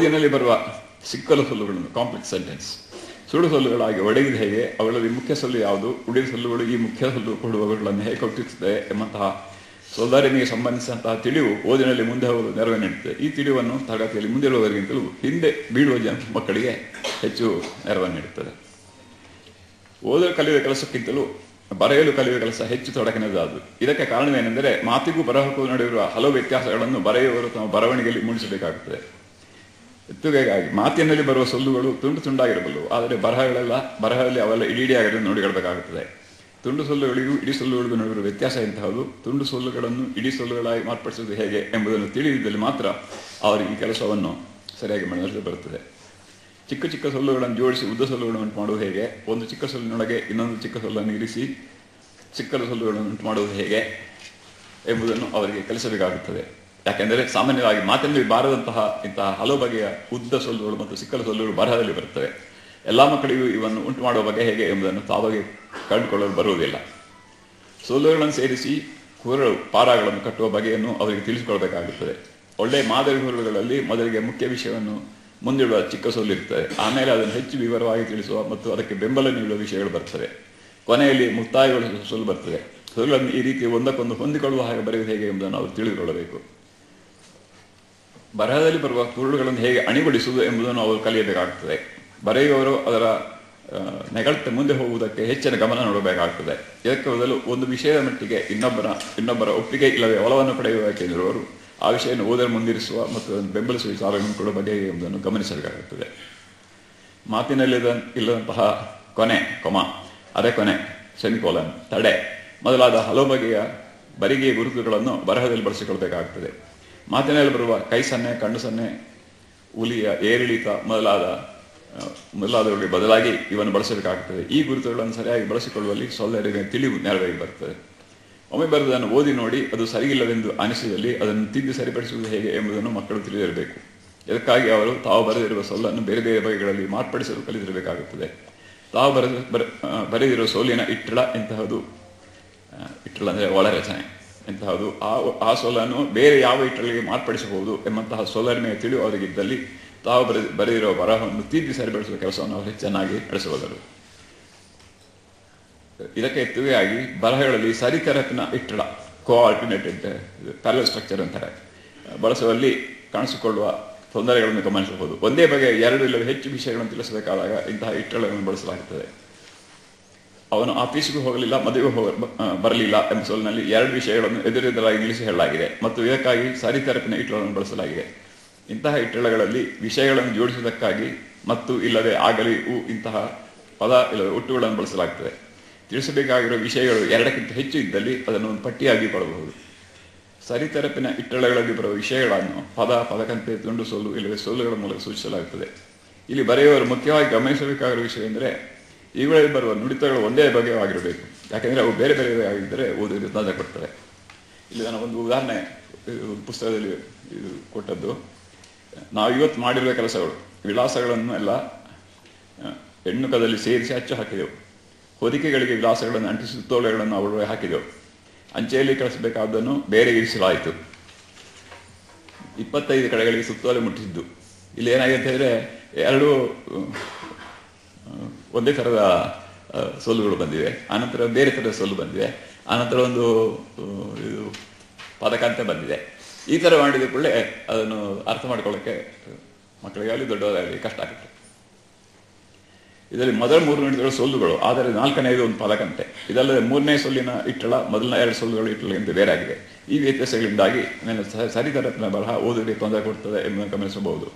ಓದಿನಲ್ಲಿ ಬರುವ ಸಿಕ್ಕಲು ಸೊಲ್ಲುಗಳನ್ನು complex sentence ಸುಳ್ಳು ಸೊಲ್ಲುಗಳಾಗಿ ಒಡೆಯುವುದು ಹೇಗೆ? ಅವುಗಳಲ್ಲಿ ಮುಖ್ಯ ಸೊಲ್ಲು ಯಾವುದು? ಉಳಿದ ಸೊಲ್ಲುಗಳು ಈ ಮುಖ್ಯ ಸೊಲ್ಲು ಕೊಡುವವುಗಳನ್ನು ಹೇಗೆ ಕೊಟ್ಟಿರುತ್ತದೆ ಎಂಬಂತಹ ಸೋದರಿನಿಗೆ ಸಂಬಂಧಿಸಿದಂತಹ ತಿಳಿವು ಓದಿನಲ್ಲಿ ಮುಂದೆ ಹೋಗಲು ನೆರವು ನೀಡುತ್ತದೆ. ಈ ತಿಳಿವನ್ನು ತರಗತಿಯಲ್ಲಿ ಮುಂದಿರುವವರಿಗಿಂತಲೂ ಹಿಂದೆ ಬೀಳುವ ಜನ ಮಕ್ಕಳಿಗೆ ಹೆಚ್ಚು ನೆರವನ್ನು ನೀಡುತ್ತದೆ. ಓದಲು ಕಲಿಯುವ ಕೆಲಸಕ್ಕಿಂತಲೂ ಬರೆಯಲು ಕಲಿಯುವ ಕೆಲಸ ಹೆಚ್ಚು ತೊಡಕಿನದಾದು ಇದಕ್ಕೆ ಕಾರಣವೇನೆಂದರೆ ಮಾತಿಗೂ ಬರಹಕ್ಕೂ ನಡೆಯುವ ಹಲವು ವ್ಯತ್ಯಾಸಗಳನ್ನು ಬರೆಯುವವರು ತಮ್ಮ ಬರವಣಿಗೆಯಲ್ಲಿ ಮೂಡಿಸಬೇಕಾಗುತ್ತದೆ. ಎತ್ತುಗೆಗಾಗಿ ಮಾತಿನಲ್ಲಿ ಬರುವ ಸೊಲ್ಲುಗಳು ತುಂಡು ತುಂಡಾಗಿರಬಲ್ಲವು. ಆದರೆ ಬರಹಗಳೆಲ್ಲ, ಬರಹದಲ್ಲಿ ಅವೆಲ್ಲ ಇಡೀ ಇಡಿಯಾಗಿರೋದು ನೋಡಿಕೊಳ್ಳಬೇಕಾಗುತ್ತದೆ. ತುಂಡು ಸೊಲ್ಲುಗಳಿಗೂ ಇಡೀ ಸೊಲ್ಲುಗಳಿಗೂ ನಡುವಿರುವ ವ್ಯತ್ಯಾಸ ಇಂತಹದು ತುಂಡು ಸೊಲ್ಲುಗಳನ್ನು ಇಡೀ ಸೊಲ್ಲುಗಳಾಗಿ ಮಾರ್ಪಡಿಸುವುದು ಹೇಗೆ ಎಂಬುದನ್ನು ತಿಳಿದಿದ್ದಲ್ಲಿ ಮಾತ್ರ ಅವರಿಗೆ ಈ ಕೆಲಸವನ್ನು ಸರಿಯಾಗಿ ಮಾಡಲು ಬರುತ್ತದೆ. ಚಿಕ್ಕ ಚಿಕ್ಕ ಸೊಲ್ಲುಗಳನ್ನು ಜೋಡಿಸಿ ಉದ್ದ ಸೊಲ್ಲುಗಳನ್ನು ಉಂಟು ಮಾಡುವುದು ಹೇಗೆ? ಒಂದು ಚಿಕ್ಕ ಸೊಲ್ಲಿನೊಳಗೆ ಇನ್ನೊಂದು ಚಿಕ್ಕ ಸೊಲ್ಲನ್ನು ಇರಿಸಿ ಚಿಕ್ಕ ಸೊಲ್ಲುಗಳನ್ನು ಉಂಟು ಮಾಡುವುದು ಹೇಗೆ ಎಂಬುದನ್ನು ಅವರಿಗೆ ಕಲಿಸಬೇಕಾಗುತ್ತದೆ. ಯಾಕೆಂದರೆ ಸಾಮಾನ್ಯವಾಗಿ ಮಾತಿನಲ್ಲಿ ಬಾರದಂತಹ ಇಂತಹ ಹಲವು ಬಗೆಯ ಉದ್ದ ಸೊಲ್ಲುಗಳು ಮತ್ತು ಸಿಕ್ಕಲ ಸೊಲ್ಲುಗಳು ಬರಹದಲ್ಲಿ ಬರುತ್ತವೆ. ಎಲ್ಲ ಮಕ್ಕಳಿಗೂ ಇವನ್ನು ಉಂಟು ಮಾಡುವ ಬಗೆ ಹೇಗೆ ಎಂಬುದನ್ನು ತಾವಾಗಿ ಕಂಡುಕೊಳ್ಳಲು ಬರುವುದಿಲ್ಲ. ಸೊಲ್ಲುಗಳನ್ನು ಸೇರಿಸಿ ಹುರಳು ಪಾರಾಗಳನ್ನು ಕಟ್ಟುವ ಬಗೆಯನ್ನು ಅವರಿಗೆ ತಿಳಿಸಿಕೊಳ್ಬೇಕಾಗುತ್ತದೆ ಒಳ್ಳೆಯ ಮಾದರಿ ಹುರುಳುಗಳಲ್ಲಿ ಮೊದಲಿಗೆ ಮುಖ್ಯ ವಿಷಯವನ್ನು ಮುಂದಿಡುವ ಚಿಕ್ಕ ಸೊಲ್ಲು ಇರ್ತದೆ ಆಮೇಲೆ ಅದನ್ನು ಹೆಚ್ಚು ವಿವರವಾಗಿ ತಿಳಿಸುವ ಮತ್ತು ಅದಕ್ಕೆ ಬೆಂಬಲ ನೀಡುವ ವಿಷಯಗಳು ಬರ್ತವೆ. ಕೊನೆಯಲ್ಲಿ ಮುಕ್ತಾಯಗಳು ಸೊಲ್ಲು ಬರ್ತದೆ. ಸೊಲ್ಲನ್ನು ಈ ರೀತಿ ಒಂದಕ್ಕೊಂದು ಹೊಂದಿಕೊಳ್ಳುವ ಹಾಗೆ ಬರೆಯುವುದು ಹೇಗೆ ಎಂಬುದನ್ನು ಅವರು ತಿಳಿದುಕೊಳ್ಳಬೇಕು. ಬರಹದಲ್ಲಿ ಬರುವ ಕುರುಳುಗಳನ್ನು ಹೇಗೆ ಅಣಿಗೊಳಿಸುವುದು ಎಂಬುದನ್ನು ಅವರು ಕಲಿಯಬೇಕಾಗ್ತದೆ. ಬರೆಯುವವರು ಅದರ ನೆಗಳತೆ ಮುಂದೆ ಹೋಗುವುದಕ್ಕೆ ಹೆಚ್ಚಿನ ಗಮನ ನೋಡಬೇಕಾಗ್ತದೆ ಇದಕ್ಕೆ ಬದಲು ಒಂದು ವಿಷಯದ ಮಟ್ಟಿಗೆ ಇನ್ನೊಬ್ಬರ ಇನ್ನೊಬ್ಬರ ಒಪ್ಪಿಗೆ ಇಲ್ಲವೇ ಒಲವನ್ನು ಪಡೆಯಬೇಕೆಂದಿರುವವರು ಆ ವಿಷಯವನ್ನು ಓದಲು ಮುಂದಿರಿಸುವ ಮತ್ತು ಅದನ್ನು ಬೆಂಬಲಿಸುವ ವಿಚಾರಗಳನ್ನು ಕೂಡ ಬಗೆ ಎಂಬುದನ್ನು ಗಮನಿಸಬೇಕಾಗುತ್ತದೆ. ಮಾತಿನಲ್ಲಿದ, ಇಲ್ಲದಂತಹ ಕೊನೆ, ಕೊಮ, ಅರೆ ಕೊನೆ, ಸೆಮಿಕೋಲನ್, ತಡೆ ಮೊದಲಾದ ಹಲವು ಬಗೆಯ, ಬರಿಗೆಯ ಗುರುತುಗಳನ್ನು ಬರಹದಲ್ಲಿ ಬಳಸಿಕೊಳ್ಬೇಕಾಗುತ್ತದೆ ಮಾತಿನಲ್ಲಿ ಬರುವ ಕೈ ಸನ್ನೆ, ಕಣ್ಣು ಸನ್ನೆ ಹುಲಿಯ ಏರಿಳಿತ ಮೊದಲಾದ ಮೊದಲಾದವುಗಳಿಗೆ ಬದಲಾಗಿ ಇವನ್ನು ಬಳಸಬೇಕಾಗುತ್ತದೆ ಈ ಗುರುತುಗಳನ್ನು ಸರಿಯಾಗಿ ಬಳಸಿಕೊಳ್ಳುವಲ್ಲಿ ಸೌಲಭ್ಯ ತಿಳಿವು ನೆರವಾಗಿ ಬರುತ್ತದೆ ಒಮ್ಮೆ ಬರೆದನ್ನು ಓದಿ ನೋಡಿ ಅದು ಸರಿಯಿಲ್ಲವೆಂದು ಅನಿಸಿದಲ್ಲಿ ಅದನ್ನು ತಿದ್ದಿ ಸರಿಪಡಿಸುವುದು ಹೇಗೆ ಎಂಬುದನ್ನು ಮಕ್ಕಳು ತಿಳಿದಿರಬೇಕು. ಇದಕ್ಕಾಗಿ ಅವರು ತಾವು ಬರೆದಿರುವ ಸೊಲ್ಲನ್ನು ಬೇರೆ ಬೇರೆ ಬಗೆಗಳಲ್ಲಿ ಮಾರ್ಪಡಿಸಲು ಕಲಿತಿರಬೇಕಾಗುತ್ತದೆ. ತಾವು ಬರೆದ ಬರೆದಿರುವ ಸೋಲಿನ ಇಟ್ಟಳ ಇಂತಹದು ಇಟ್ಟಳ ಅಂದರೆ ಒಳರಚನೆ ಇಂತಹದು ಆ ಆ ಸೋಲನ್ನು ಬೇರೆ ಯಾವ ಇಟ್ಟಳಿಗೆ ಮಾರ್ಪಡಿಸಬಹುದು ಎಂಬಂತಹ ಸೊಲ್ಲರಿಮೆಯ ತಿಳಿ ಅವರಿಗಿದ್ದಲ್ಲಿ ತಾವು ಬರೆ ಬರೆದಿರುವ ಬರಹವನ್ನು ತಿದ್ದಿ ಸರಿಪಡಿಸುವ ಕೆಲಸವನ್ನು ಅವರು ಚೆನ್ನಾಗಿ ನಡೆಸಬಲ್ಲರು ಇದಕ್ಕೆ ತುವೆಯಾಗಿ ಬರಹಗಳಲ್ಲಿ ಸರಿತರಪಿನ ಇಟ್ಟಳ ಕೋಆರ್ಡಿನೇಟೆಡ್ ಪ್ಯಾರಲ್ ಸ್ಟ್ರಕ್ಚರ್ ಅಂತಾರೆ. ಬಳಸುವಲ್ಲಿ ಕಾಣಿಸಿಕೊಳ್ಳುವ ತೊಂದರೆಗಳನ್ನು ಗಮನಿಸಬಹುದು. ಒಂದೇ ಬಗೆಯ ಎರಡು ಇಲ್ಲವೇ ಹೆಚ್ಚು ವಿಷಯಗಳನ್ನು ತಿಳಿಸಬೇಕಾದಾಗ ಇಂತಹ ಇಟ್ಟಳಗಳನ್ನು ಬಳಸಲಾಗುತ್ತದೆ. ಅವನು ಆಫೀಸ್ಗೂ ಹೋಗಲಿಲ್ಲ, ಮದುವೆಗೂ ಹೋಗ ಬರಲಿಲ್ಲ ಎಂಬ ಸೋಲಿನಲ್ಲಿ ಎರಡು ವಿಷಯಗಳನ್ನು ಎದುರೆದುರಾಗಿ ನಿಲ್ಲಿಸಿ ಹೇಳಲಾಗಿದೆ ಮತ್ತು ಇದಕ್ಕಾಗಿ ಸರಿತರಪಿನ ಇಟ್ಟಳನ್ನು ಬಳಸಲಾಗಿದೆ. ಇಂತಹ ಇಟ್ಟಳಗಳಲ್ಲಿ ವಿಷಯಗಳನ್ನು ಜೋಡಿಸುವುದಕ್ಕಾಗಿ ಮತ್ತು ಇಲ್ಲದೆ ಆಗಲಿ ಉ ಇಂತಹ ಪದ ಇಲ್ಲದೆ ಒಟ್ಟುಗಳನ್ನು ಬಳಸಲಾಗ್ತದೆ. ತಿಳಿಸಬೇಕಾಗಿರುವ ವಿಷಯಗಳು ಎರಡಕ್ಕಿಂತ ಹೆಚ್ಚು ಇದ್ದಲ್ಲಿ ಅದನ್ನು ಒಂದು ಪಟ್ಟಿಯಾಗಿ ಕೊಡಬಹುದು ಸರಿತರಪಿನ ಇಟ್ಟಳಗಳಲ್ಲಿ ಬರುವ ವಿಷಯಗಳನ್ನು ಪದ, ಪದಕಂತೆ ತುಂಡು ಸೋಲು ಇಲ್ಲವೇ ಸೋಲುಗಳ ಮೂಲಕ ಸೂಚಿಸಲಾಗುತ್ತದೆ. ಇಲ್ಲಿ ಬರೆಯುವವರು ಮುಖ್ಯವಾಗಿ ಗಮನಿಸಬೇಕಾಗಿರುವ ವಿಷಯ ಎಂದರೆ ಇವುಗಳಲ್ಲಿ ಬರುವ ನುಡಿತಗಳು ಒಂದೇ ಬಗೆಯಾಗಿರಬೇಕು ಯಾಕೆಂದರೆ ಅವು ಬೇರೆ ಬೇರೆ ಆಗಿದ್ದರೆ ಓದುವುದು ತೊಂದರೆ ಕೊಡ್ತವೆ. ಇಲ್ಲಿ ನಾನು ಒಂದು ಉದಾಹರಣೆ ಪುಸ್ತಕದಲ್ಲಿ ಕೊಟ್ಟದ್ದು. ನಾವು ಇವತ್ತು ಮಾಡಿರುವ ಕೆಲಸಗಳು, ವಿಳಾಸಗಳನ್ನು ಎಲ್ಲ ಹೆಣ್ಣುಕದಲ್ಲಿ ಸೇರಿಸಿ ಹಚ್ಚು ಹಾಕಿದೆವು. ಹೊದಿಕೆಗಳಿಗೆ ವಿಳಾಸಗಳನ್ನು ಅಂಟಿಸಿ ಸುತ್ತೋಲೆಗಳನ್ನು ಅವಳು ಹಾಕಿದೆವು. ಅಂಚೆಯಲ್ಲಿ ಕಳಿಸಬೇಕಾದನ್ನು ಬೇರೆ ಇರಿಸಲಾಯಿತು. ಇಪ್ಪತ್ತೈದು ಕಡೆಗಳಿಗೆ ಸುತ್ತೋಲೆ ಮುಟ್ಟಿದ್ದು ಇಲ್ಲಿ ಏನಾಗಿದೆ ಅಂತ ಹೇಳಿದ್ರೆ ಎರಡು ಒಂದೇ ಥರದ ಸೋಲುಗಳು ಬಂದಿವೆ. ಆನಂತರ ಬೇರೆ ಥರದ ಸೋಲು ಬಂದಿವೆ ಆನಂತರ ಒಂದು ಇದು ಪದಕಂತೆ ಬಂದಿದೆ. ಈ ಥರ ಮಾಡಿದ ಕೂಡಲೇ ಅದನ್ನು ಅರ್ಥ ಮಾಡ್ಕೊಳ್ಳೋಕ್ಕೆ ಮಕ್ಕಳಿಗಾಗಲಿ ದೊಡ್ಡವರಾಗಲಿ ಕಷ್ಟ ಆಗುತ್ತೆ. ಇದರಲ್ಲಿ ಮೊದಲ ಮೂರು ನುಡಿಗಳು ಸೋಲುಗಳು, ಆದರೆ ನಾಲ್ಕನೇದು ಒಂದು ಪದಕಂತೆ. ಇದಲ್ಲದೆ ಮೂರನೇ ಸೊಲ್ಲಿನ ಇಟ್ಟಳ, ಮೊದಲನೇ ಎರಡು ಸೊಲ್ಲುಗಳು ಎಂದು ಬೇರೆ ಆಗಿದೆ. ಈ ವ್ಯತ್ಯಾಸಗಳಿಂದಾಗಿ ನಾನು ಸರಿತರಪಿನ ಬರಹ ಓದಲಿಕ್ಕೆ ತೊಂದರೆ ಕೊಡ್ತದೆ ಎಂಬುದನ್ನು ಗಮನಿಸಬಹುದು.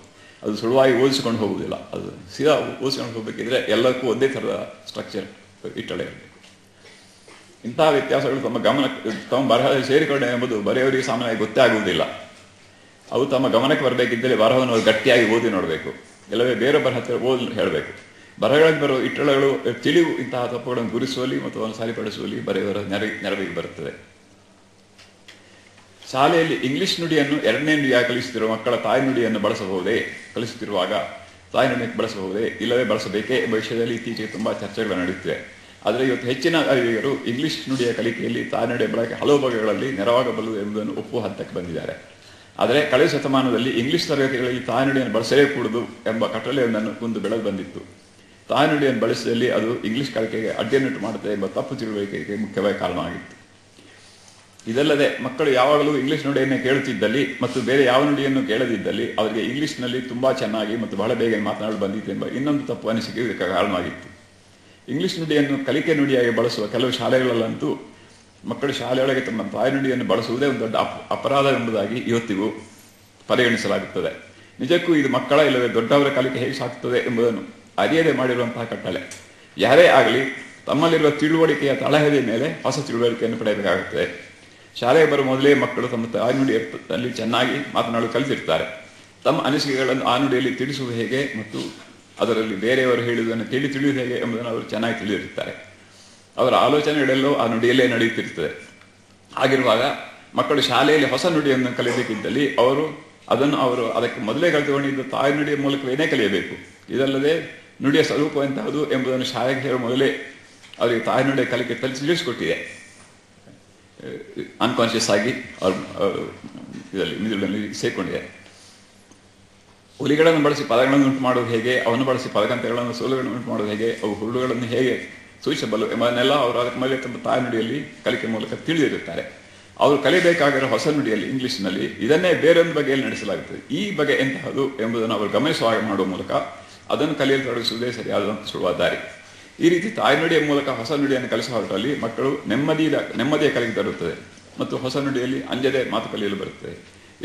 ಅದು ಸುಳುವಾಗಿ ಓದಿಸಿಕೊಂಡು ಹೋಗುವುದಿಲ್ಲ. ಅದು ಸೀದಾ ಓದಿಸ್ಕೊಂಡು ಹೋಗಬೇಕಿದ್ರೆ ಎಲ್ಲಕ್ಕೂ ಒಂದೇ ಥರದ ಸ್ಟ್ರಕ್ಚರ್ ಇಟ್ಟಳೆ. ಇರಬೇಕು ಇಂತಹ ವ್ಯತ್ಯಾಸಗಳು ತಮ್ಮ ಗಮನ, ತಮ್ಮ ಬರಹದಲ್ಲಿ ಸೇರಿಕೊಂಡೆ ಎಂಬುದು ಬರೆಯವರಿಗೆ ಸಾಮಾನ್ಯವಾಗಿ ಗೊತ್ತೇ ಆಗುವುದಿಲ್ಲ ಅವು ತಮ್ಮ ಗಮನಕ್ಕೆ ಬರಬೇಕಿದ್ದರೆ ಬರಹವನ್ನು ಗಟ್ಟಿಯಾಗಿ ಓದಿ ನೋಡಬೇಕು. ಇಲ್ಲವೇ ಬೇರೆ ಬರಹ ಓದಿ ಹೇಳಬೇಕು. ಬರಹಗಳಲ್ಲಿ ಬರುವ ಇಟ್ಟಳಗಳು ತಿಳಿವು, ಇಂತಹ ತಪ್ಪುಗಳನ್ನು ಗುರುಸುವಲ್ಲಿ ಮತ್ತು ಅವನ್ನು ಸರಿಪಡಿಸುವಲ್ಲಿ ಬರೆಯವರ ನೆರ, ನೆರವಿಗೆ ಬರುತ್ತದೆ. ಶಾಲೆಯಲ್ಲಿ ಇಂಗ್ಲಿಷ್ ನುಡಿಯನ್ನು ಎರಡನೇ ನುಡಿಯಾಗಿ ಕಲಿಸುತ್ತಿರುವ ಮಕ್ಕಳ ತಾಯಿ ನುಡಿಯನ್ನು ಬಳಸಬಹುದೇ? ಕಲಿಸುತ್ತಿರುವಾಗ ತಾಯಿ ನುಡಿಯನ್ನು ಬಳಸಬಹುದೇ? ಇಲ್ಲವೇ ಬಳಸಬೇಕೇ ಎಂಬ ವಿಷಯದಲ್ಲಿ ಇತ್ತೀಚೆಗೆ ತುಂಬಾ ಚರ್ಚೆಗಳು ನಡೆಯುತ್ತಿವೆ. ಆದರೆ ಇವತ್ತು ಹೆಚ್ಚಿನ ಅರಿವಿಗರು ಇಂಗ್ಲಿಷ್ ನುಡಿಯ ಕಲಿಕೆಯಲ್ಲಿ ತಾಯಿನಡೆ ನುಡಿಯ ಬಳಕೆ ಹಲವು ಬಗೆಗಳಲ್ಲಿ ನೆರವಾಗಬಲ್ಲದು ಎಂಬುದನ್ನು ಒಪ್ಪುವ ಹಂತಕ್ಕೆ ಬಂದಿದ್ದಾರೆ. ಆದರೆ ಕಳೆದ ಶತಮಾನದಲ್ಲಿ ಇಂಗ್ಲಿಷ್ ತರಗತಿಗಳಲ್ಲಿ ತಾಯ್ನುಡಿಯನ್ನು ಬಳಸಲೇಕೂಡದು ಎಂಬ ಕಟ್ಟಲೆಯೊಂದನ್ನು ಕುಂದು ಬೆಳೆದು ಬಂದಿತ್ತು. ತಾಯ್ನುಡಿಯನ್ನು ಬಳಸಿದಲ್ಲಿ ಅದು ಇಂಗ್ಲಿಷ್ ಕಲಿಕೆಗೆ ಅಡ್ಡಿಯನ್ನುಂಟು ಮಾಡುತ್ತೆ ಎಂಬ ತಪ್ಪು ತಿಳುವಳಿಕೆಗೆ ಮುಖ್ಯವಾಗಿ ಕಾರಣವಾಗಿತ್ತು. ಇದಲ್ಲದೆ ಮಕ್ಕಳು ಯಾವಾಗಲೂ ಇಂಗ್ಲಿಷ್ ನುಡಿಯನ್ನು ಕೇಳುತ್ತಿದ್ದಲ್ಲಿ ಮತ್ತು ಬೇರೆ ಯಾವ ನುಡಿಯನ್ನು ಕೇಳದಿದ್ದಲ್ಲಿ ಅವರಿಗೆ ಇಂಗ್ಲಿಷ್ನಲ್ಲಿ ತುಂಬಾ ಚೆನ್ನಾಗಿ ಮತ್ತು ಬಹಳ ಬೇಗ ಮಾತನಾಡಲು ಬಂದಿತ್ತು ಎಂಬ ಇನ್ನೊಂದು ತಪ್ಪು ಅನಿಸಿಕೆ ಇದಕ್ಕೆ ಕಾರಣವಾಗಿತ್ತು. ಇಂಗ್ಲಿಷ್ ನುಡಿಯನ್ನು ಕಲಿಕೆ ನುಡಿಯಾಗಿ ಬಳಸುವ ಕೆಲವು ಶಾಲೆಗಳಲ್ಲಂತೂ ಮಕ್ಕಳು ಶಾಲೆಯೊಳಗೆ ತಮ್ಮ ತಾಯ್ನುಡಿಯನ್ನು ಬಳಸುವುದೇ ಒಂದು ದೊಡ್ಡ ಅಪ, ಅಪರಾಧ ಎಂಬುದಾಗಿ ಇವತ್ತಿಗೂ ಪರಿಗಣಿಸಲಾಗುತ್ತದೆ. ನಿಜಕ್ಕೂ ಇದು ಮಕ್ಕಳ ಇಲ್ಲವೇ ದೊಡ್ಡವರ ಕಲಿಕೆ ಹೇಗೆ ಸಾಕ್ತದೆ ಎಂಬುದನ್ನು ಅರಿಯದೆ ಮಾಡಿರುವಂತಹ ಕಟ್ಟಳೆ. ಯಾರೇ ಆಗಲಿ ತಮ್ಮಲ್ಲಿರುವ ತಿಳುವಳಿಕೆಯ ತಳಹದಿ ಮೇಲೆ ಹೊಸ ತಿಳುವಳಿಕೆಯನ್ನು ಪಡೆಯಬೇಕಾಗುತ್ತದೆ. ಶಾಲೆಗೆ ಬರುವ ಮೊದಲೇ ಮಕ್ಕಳು ತಮ್ಮ ತಾಯ್ನುಡಿಯಲ್ಲಿ ಚೆನ್ನಾಗಿ ಮಾತನಾಡಲು ಕಲಿತಿರ್ತಾರೆ. ತಮ್ಮ ಅನಿಸಿಕೆಗಳನ್ನು ಆ ನುಡಿಯಲ್ಲಿ ತಿಳಿಸುವುದು ಹೇಗೆ ಮತ್ತು ಅದರಲ್ಲಿ ಬೇರೆಯವರು ಹೇಳುವುದನ್ನು ತಿಳಿ ತಿಳಿಯುವುದು ಹೇಗೆ ಎಂಬುದನ್ನು ಅವರು ಚೆನ್ನಾಗಿ ತಿಳಿದಿರುತ್ತಾರೆ. ಅವರ ಆಲೋಚನೆಗಳೆಲ್ಲೋ ಆ ನುಡಿಯಲ್ಲೇ ನಡೆಯುತ್ತಿರುತ್ತದೆ. ಆಗಿರುವಾಗ ಮಕ್ಕಳು ಶಾಲೆಯಲ್ಲಿ ಹೊಸ ನುಡಿಯನ್ನು ಕಲಿಯಬೇಕಿದ್ದಲ್ಲಿ ಅವರು ಅದನ್ನು ಅವರು ಅದಕ್ಕೆ ಮೊದಲೇ ಕಲಿತುಕೊಂಡಿದ್ದ ತಾಯಿ ನುಡಿಯ ಮೂಲಕವೇನೇ ಕಲಿಯಬೇಕು? ಇದಲ್ಲದೆ ನುಡಿಯ ಸ್ವರೂಪ ಎಂತಹದು ಎಂಬುದನ್ನು ಶಾಲೆಗೆ ಹೇಳುವ ಮೊದಲೇ ಅವರಿಗೆ ತಾಯಿ ನುಡಿಯ ಕಲಿಕೆ ತಿಳಿಸಿಕೊಟ್ಟಿದೆ. ಅನ್ಕಾನ್ಷಿಯಸ್ ಆಗಿ ಅವ್ರ ಇದರಲ್ಲಿ ಮಿದುಳಿನಲ್ಲಿ ಸೇರಿಕೊಂಡಿದೆ. ಹುಲಿಗಳನ್ನು ಬಳಸಿ ಪದಗಳನ್ನು ಉಂಟು ಮಾಡೋದು ಹೇಗೆ? ಅವನ್ನು ಬಳಸಿ ಪದಗಂತೆಗಳನ್ನು, ಸೋಲುಗಳನ್ನು ಉಂಟು ಮಾಡುವುದು ಹೇಗೆ? ಅವು ಹುಳುಗಳನ್ನು ಹೇಗೆ ಸೂಚಿಸಬಲ್ಲು ಎಂಬುದನ್ನೆಲ್ಲ ಅವರು ಅದಕ್ಕೆ ಮೇಲೆ ತಮ್ಮ ತಾಯಿ ನುಡಿಯಲ್ಲಿ ಕಲಿಕೆ ಮೂಲಕ ತಿಳಿದಿರುತ್ತಾರೆ. ಅವರು ಕಲಿಬೇಕಾಗಿರೋ ಹೊಸ ನುಡಿಯಲ್ಲಿ ಇಂಗ್ಲೀಷ್ನಲ್ಲಿ ಇದನ್ನೇ ಬೇರೊಂದು ಬಗೆಯಲ್ಲಿ ನಡೆಸಲಾಗುತ್ತದೆ. ಈ ಬಗೆ ಎಂತಹದು ಎಂಬುದನ್ನು ಅವರು ಗಮನಿಸುವಾಗ ಮಾಡುವ ಮೂಲಕ ಅದನ್ನು ಕಲಿಯಲು ತೊಡಗಿಸುವುದೇ ಸರಿಯಾದಂಥ ಸುಳುವ ದಾರಿ ಈ ರೀತಿ ತಾಯ್ನುಡಿಯ ಮೂಲಕ ಹೊಸ ನುಡಿಯನ್ನು ಕಲಿಸುವ ಹೊರಟಲ್ಲಿ ಮಕ್ಕಳು ನೆಮ್ಮದಿಯ ನೆಮ್ಮದಿಯ ಕಲಿಗೆ ತರುತ್ತದೆ ಮತ್ತು ಹೊಸ ನುಡಿಯಲ್ಲಿ ಅಂಜದೆ ಮಾತು ಕಲಿಯಲು ಬರುತ್ತದೆ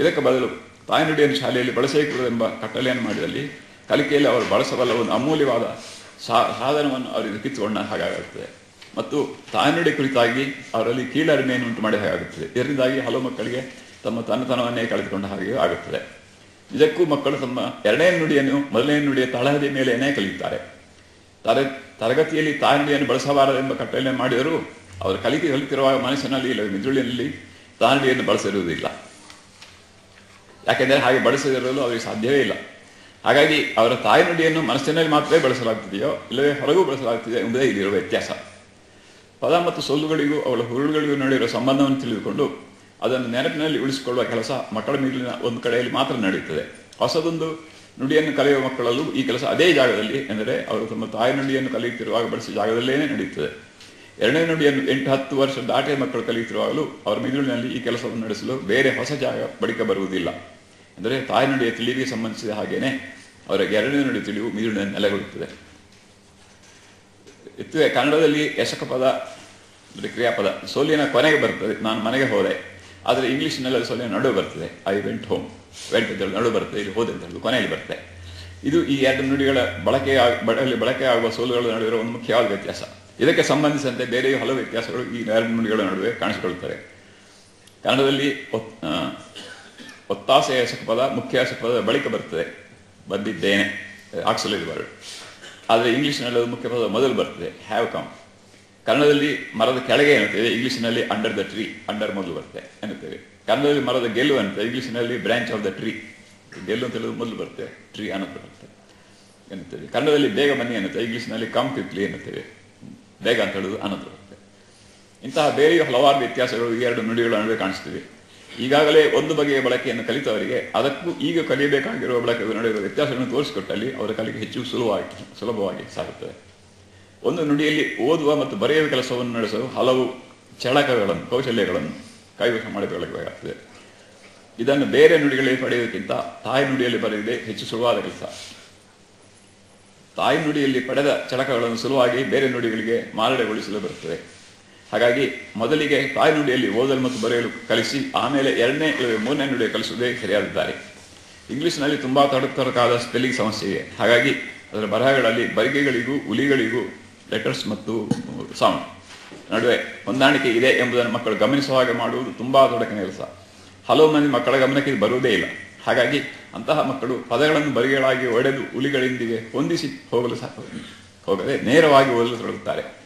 ಇದಕ್ಕೆ ಬದಲು ತಾಯ್ನುಡಿಯನ್ನು ಶಾಲೆಯಲ್ಲಿ ಬಳಸಬೇಕೆಂಬ ಕಟ್ಟಲೆಯನ್ನು ಮಾಡಿದಲ್ಲಿ ಕಲಿಕೆಯಲ್ಲಿ ಅವರು ಬಳಸಬಲ್ಲ ಒಂದು ಅಮೂಲ್ಯವಾದ ಸಾಧನವನ್ನು ಅವರಿಗೆ ಕಿತ್ತುಕೊಂಡ ಹಾಗಾಗುತ್ತದೆ ಮತ್ತು ತಾಯ್ನುಡಿ ಕುರಿತಾಗಿ ಅವರಲ್ಲಿ ಕೀಳರಿಮೆಯನ್ನು ಉಂಟು ಮಾಡಿ ಹಾಗಾಗುತ್ತದೆ ಇದರಿಂದಾಗಿ ಹಲವು ಮಕ್ಕಳಿಗೆ ತಮ್ಮ ತನ್ನತನವನ್ನೇ ಕಳೆದುಕೊಂಡ ಹಾಗೆ ಆಗುತ್ತದೆ. ಇದಕ್ಕೂ ಮಕ್ಕಳು ತಮ್ಮ ಎರಡನೇ ನುಡಿಯನ್ನು ಮೊದಲನೇ ನುಡಿಯ ತಳಹದಿ ಮೇಲೆಯೇ ಕಲಿಯುತ್ತಾರೆ. ತರ, ತರಗತಿಯಲ್ಲಿ ಬಳಸಬಾರದು ಬಳಸಬಾರದೆಂಬ ಕಟ್ಟಳೆ ಮಾಡಿದರೂ ಅವರು ಕಲಿಕೆ ಕಲಿತಿರುವ ಮನಸ್ಸಿನಲ್ಲಿ ಇಲ್ಲ, ಮಿದುಳಿನಲ್ಲಿ ತಾರಣಿಯನ್ನು ಬಳಸಿರುವುದಿಲ್ಲ. ಯಾಕೆಂದರೆ ಹಾಗೆ ಬಳಸದಿರಲು ಅವರಿಗೆ ಸಾಧ್ಯವೇ ಇಲ್ಲ. ಹಾಗಾಗಿ ಅವರ ತಾಯ್ನುಡಿಯನ್ನು ಮನಸ್ಸಿನಲ್ಲಿ ಮಾತ್ರವೇ ಬಳಸಲಾಗ್ತಿದೆಯೋ, ಇಲ್ಲವೇ ಹೊರಗೂ ಬಳಸಲಾಗ್ತಿದೆ ಎಂಬುದೇ ಇಲ್ಲಿರುವ ವ್ಯತ್ಯಾಸ. ಪದ ಮತ್ತು ಸೊಲ್ಲುಗಳಿಗೂ ಅವಳ ಹುರುಳುಗಳಿಗೂ ನಡೆಯುವ ಸಂಬಂಧವನ್ನು ತಿಳಿದುಕೊಂಡು ಅದನ್ನು ನೆನಪಿನಲ್ಲಿ ಉಳಿಸಿಕೊಳ್ಳುವ ಕೆಲಸ ಮಕ್ಕಳ ಮೀಲಿನ ಒಂದು ಕಡೆಯಲ್ಲಿ ಮಾತ್ರ ನಡೆಯುತ್ತದೆ. ಹೊಸದೊಂದು ನುಡಿಯನ್ನು ಕಲಿಯುವ ಮಕ್ಕಳಲ್ಲೂ ಈ ಕೆಲಸ ಅದೇ ಜಾಗದಲ್ಲಿ ಎಂದರೆ ಅವರು ತಮ್ಮ ತಾಯಿ ನುಡಿಯನ್ನು ಕಲಿಯುತ್ತಿರುವಾಗ ಬಳಸಿದ ಜಾಗದಲ್ಲೇ ನಡೆಯುತ್ತದೆ. ಎರಡನೇ ನುಡಿಯನ್ನು ಎಂಟು ಹತ್ತು ವರ್ಷ ದಾಟಿಯ ಮಕ್ಕಳು ಕಲಿಯುತ್ತಿರುವಾಗಲೂ ಅವರ ಮಿದುಳಿನಲ್ಲಿ ಈ ಕೆಲಸವನ್ನು ನಡೆಸಲು ಬೇರೆ ಹೊಸ ಜಾಗ ಬಳಿಕ ಬರುವುದಿಲ್ಲ. ಅಂದರೆ ತಾಯಿ ನುಡಿಯ ತಿಳಿವಿಗೆ ಸಂಬಂಧಿಸಿದ ಹಾಗೇನೆ ಅವರಿಗೆ ಎರಡನೇ ನುಡಿ ತಿಳಿವು ಮಿದುಳಿನಲ್ಲಿ ನೆಲೆಗೊಳ್ಳುತ್ತದೆ. ಇತ್ತು ಕನ್ನಡದಲ್ಲಿ ಯಶಕ ಪದ ಕ್ರಿಯಾಪದ ಸೋಲಿನ ಕೊನೆಗೆ ಬರ್ತದೆ. ನಾನು ಮನೆಗೆ ಹೋದೆ. ಆದರೆ ಇಂಗ್ಲೀಷ್ನಲ್ಲಿ ಸೋಲಿನ ನಡುವೆ ಬರ್ತದೆ. ಐ ವೆಂಟ್ ಹೋಮ್ ವೆಂಟ್ ಅಂತ ಬರುತ್ತೆ, ಇಲ್ಲಿ ಹೋದೆ ಅಂತ ಕೊನೆಯಲ್ಲಿ ಬರುತ್ತೆ. ಇದು ಈ ಎರಡು ನುಡಿಗಳ ಬಳಕೆ ಬಳಕೆ ಆಗುವ ಸೋಲುಗಳ ನಡುವೆ ಒಂದು ಮುಖ್ಯವಾದ ವ್ಯತ್ಯಾಸ. ಇದಕ್ಕೆ ಸಂಬಂಧಿಸಿದಂತೆ ಬೇರೆ ಹಲವು ವ್ಯತ್ಯಾಸಗಳು ಈ ಎರಡು ನುಡಿಗಳ ನಡುವೆ ಕಾಣಿಸಿಕೊಳ್ಳುತ್ತವೆ. ಕನ್ನಡದಲ್ಲಿ ಒತ್ತಾಸೆ ಹೆಸಕ ಪದ ಮುಖ್ಯ ಹೆಸಕ ಪದ ಬಳಿಕ ಬರ್ತದೆ. ಬಂದಿದ್ದೇನೆ. ಆಕ್ಸಲೇಜ್ ವರ್ಡ್ ಆದರೆ ಇಂಗ್ಲೀಷ್ನಲ್ಲಿ ಮುಖ್ಯ ಪದ ಮೊದಲು ಬರ್ತದೆ. ಹ್ಯಾವ್ ಕಮ್ ಕನ್ನಡದಲ್ಲಿ ಮರದ ಕೆಳಗೆ ಎನ್ನುತ್ತೇವೆ, ಇಂಗ್ಲೀಷ್ನಲ್ಲಿ ಅಂಡರ್ ದ ಟ್ರೀ ಅಂಡರ್ ಮೊದಲು ಬರುತ್ತೆ ಎನ್ನುತ್ತೇವೆ. ಕನ್ನಡದಲ್ಲಿ ಮರದ ಗೆಲ್ಲು ಅಂತ ಇಂಗ್ಲಿಷ್ನಲ್ಲಿ ಬ್ರಾಂಚ್ ಆಫ್ ದ ಟ್ರೀ ಗೆಲ್ಲು ಅಂತ ಹೇಳೋದು ಮೊದಲು ಬರುತ್ತೆ ಟ್ರೀ ಅನ್ನೋದು ಬರುತ್ತೆ ಎನ್ನುತ್ತೇವೆ. ಕನ್ನಡದಲ್ಲಿ ಬೇಗ ಬನ್ನಿ ಎನ್ನುತ್ತೆ ಇಂಗ್ಲೀಷ್ನಲ್ಲಿ ಕಮ್ ಕ್ವಿಕ್ಲಿ ಎನ್ನುತ್ತೇವೆ. ಬೇಗ ಅಂತ ಹೇಳೋದು ಅನ್ನೋದು ಬರುತ್ತೆ. ಇಂತಹ ಬೇರೆಯೂ ಹಲವಾರು ವ್ಯತ್ಯಾಸಗಳು ಈ ಎರಡು ನುಡಿಗಳ ನಡುವೆ ಕಾಣಿಸ್ತೀವಿ. ಈಗಾಗಲೇ ಒಂದು ಬಗೆಯ ಬಳಕೆಯನ್ನು ಕಲಿತವರಿಗೆ ಅದಕ್ಕೂ ಈಗ ಕಲಿಯಬೇಕಾಗಿರುವ ಬಳಕೆ ನಡುವೆ ವ್ಯತ್ಯಾಸಗಳನ್ನು ತೋರಿಸಿಕೊಟ್ಟಲ್ಲಿ ಅವರ ಕಲಿಕೆ ಹೆಚ್ಚು ಸುಲಭವಾಗಿ ಸುಲಭವಾಗಿ ಸಾಗುತ್ತದೆ. ಒಂದು ನುಡಿಯಲ್ಲಿ ಓದುವ ಮತ್ತು ಬರೆಯುವ ಕೆಲಸವನ್ನು ನಡೆಸಲು ಹಲವು ಚಳಕಗಳನ್ನು, ಕೌಶಲ್ಯಗಳನ್ನು ಕೈವಶ ಮಾಡಿಕೊಳ್ಳಬೇಕಾಗ್ತದೆ ಇದನ್ನು ಬೇರೆ ನುಡಿಗಳಲ್ಲಿ ಪಡೆಯುವುದಕ್ಕಿಂತ ತಾಯಿ ನುಡಿಯಲ್ಲಿ ಬರೆಯುವುದೇ ಹೆಚ್ಚು ಸುಲಭವಾದ ಕೆಲಸ. ತಾಯಿ ನುಡಿಯಲ್ಲಿ ಪಡೆದ ಚಳಕಗಳನ್ನು ಸುಲಭವಾಗಿ ಬೇರೆ ನುಡಿಗಳಿಗೆ ಮಾರಡೆಗೊಳಿಸಲು ಬರುತ್ತದೆ. ಹಾಗಾಗಿ ಮೊದಲಿಗೆ ತಾಯಿ ನುಡಿಯಲ್ಲಿ ಓದಲು ಮತ್ತು ಬರೆಯಲು ಕಲಿಸಿ ಆಮೇಲೆ ಎರಡನೇ ಮೂರನೇ ನುಡಿಯ ಕಲಿಸುವುದೇ ಸರಿಯಾದ ದಾರಿ ಇಂಗ್ಲಿಷ್ನಲ್ಲಿ ತುಂಬ ತಡಕಾದ ಸ್ಪೆಲ್ಲಿಂಗ್ ಸಮಸ್ಯೆ ಇದೆ. ಹಾಗಾಗಿ ಅದರ ಬರಹಗಳಲ್ಲಿ ಬರಿಗೆಗಳಿಗೂ ಉಲಿಗಳಿಗೂ ಲೆಟರ್ಸ್ ಮತ್ತು ಸೌಂಡ್ ನಡುವೆ ಹೊಂದಾಣಿಕೆ ಇದೆ ಎಂಬುದನ್ನು ಮಕ್ಕಳು ಗಮನಿಸುವ ಹಾಗೆ ಮಾಡುವುದು ತುಂಬ ದೊಡ್ಡ ಕೆಲಸ. ಹಲವು ಮಂದಿ ಮಕ್ಕಳ ಗಮನಕ್ಕೆ ಇದು ಬರುವುದೇ ಇಲ್ಲ. ಹಾಗಾಗಿ ಅಂತಹ ಮಕ್ಕಳು ಪದಗಳನ್ನು ಬರಿಗಳಾಗಿ ಒಡೆದು ಹುಲಿಗಳಿಂದಿಗೆ ಹೊಂದಿಸಿ ಹೋಗಲು ಹೋಗದೆ ನೇರವಾಗಿ ಓದಲು ತೊಡಗುತ್ತಾರೆ.